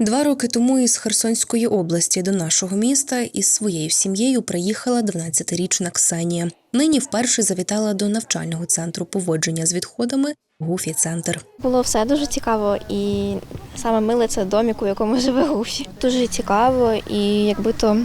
Два роки тому із Херсонської області до нашого міста із своєю сім'єю приїхала 12-річна Ксенія. Нині вперше завітала до навчального центру поводження з відходами Гуфі Центр. Було все дуже цікаво, і саме миле це домік, у якому живе Гуфі. Дуже цікаво, і якби то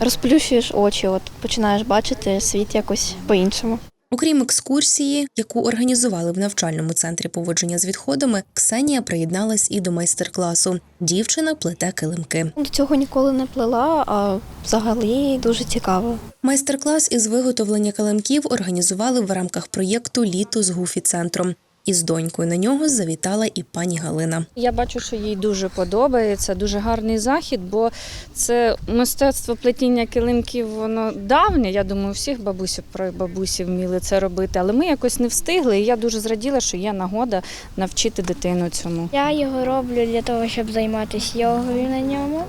розплющуєш очі, от починаєш бачити світ якось по-іншому. Окрім екскурсії, яку організували в навчальному центрі поводження з відходами, Ксенія приєдналась і до майстер-класу. Дівчина плете килимки. До цього ніколи не плела, а взагалі дуже цікаво. Майстер-клас із виготовлення килимків організували в рамках проєкту Літо з Гуфі центром. Із донькою на нього завітала і пані Галина. Я бачу, що їй дуже подобається, дуже гарний захід, бо це мистецтво плетіння килимків, воно давнє. Я думаю, всіх бабусів про бабусі вміли це робити, але ми якось не встигли. І я дуже зраділа, що є нагода навчити дитину цьому. Я його роблю для того, щоб займатися йогою на ньому.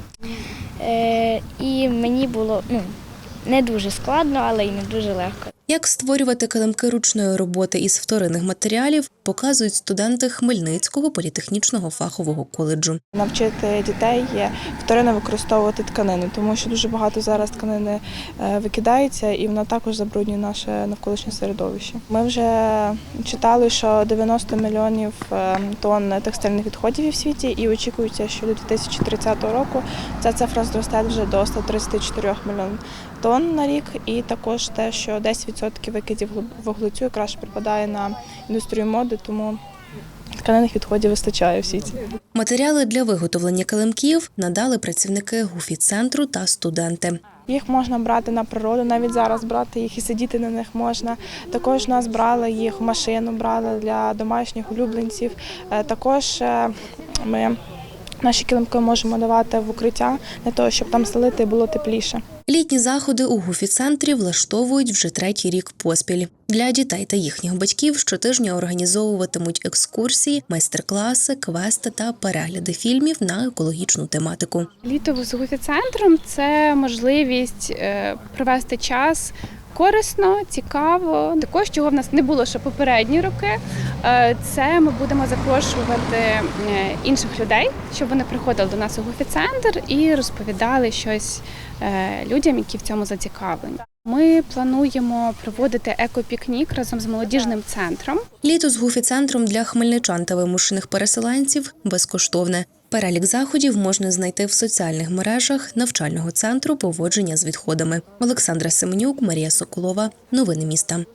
Е, і мені було ну, не дуже складно, але й не дуже легко. Як створювати килимки ручної роботи із вторинних матеріалів, показують студенти Хмельницького політехнічного фахового коледжу. навчити дітей вторинно використовувати тканини, тому що дуже багато зараз тканини е, викидається, і воно також забруднює наше навколишнє середовище. Ми вже читали, що 90 мільйонів е, тонн текстильних відходів є в світі, і очікується, що до 2030 року ця цифра зросте вже до 134 мільйонів тонн на рік. І також те, що 10% викидів вуглецю якраз припадає на індустрію моди, тому тканинних відходів вистачає в світі. Матеріали для виготовлення килимків надали працівники Гуфі центру та студенти. Їх можна брати на природу, навіть зараз брати їх і сидіти на них можна. Також нас брали їх в машину, брали для домашніх улюбленців. Е, Також е, ми наші килимки можемо давати в укриття для того, щоб там селити було тепліше. Літні заходи у Гуфі центрі влаштовують вже третій рік поспіль. Для дітей та їхніх батьків щотижня організовуватимуть екскурсії, майстер-класи, квести та перегляди фільмів на екологічну тематику. Літо з центром це можливість е, провести час корисно, цікаво. Також чого в нас не було ще попередні роки. е, Це ми будемо запрошувати е, інших людей, щоб вони приходили до нас у центр і розповідали щось е, людям, які в цьому зацікавлені. Ми плануємо проводити екопікнік разом з молодіжним центром. Літо з Гуфі центром для хмельничан та вимушених переселенців безкоштовне. Перелік заходів можна знайти в соціальних мережах навчального центру поводження з відходами. Олександра Семенюк, Марія Соколова. Новини міста.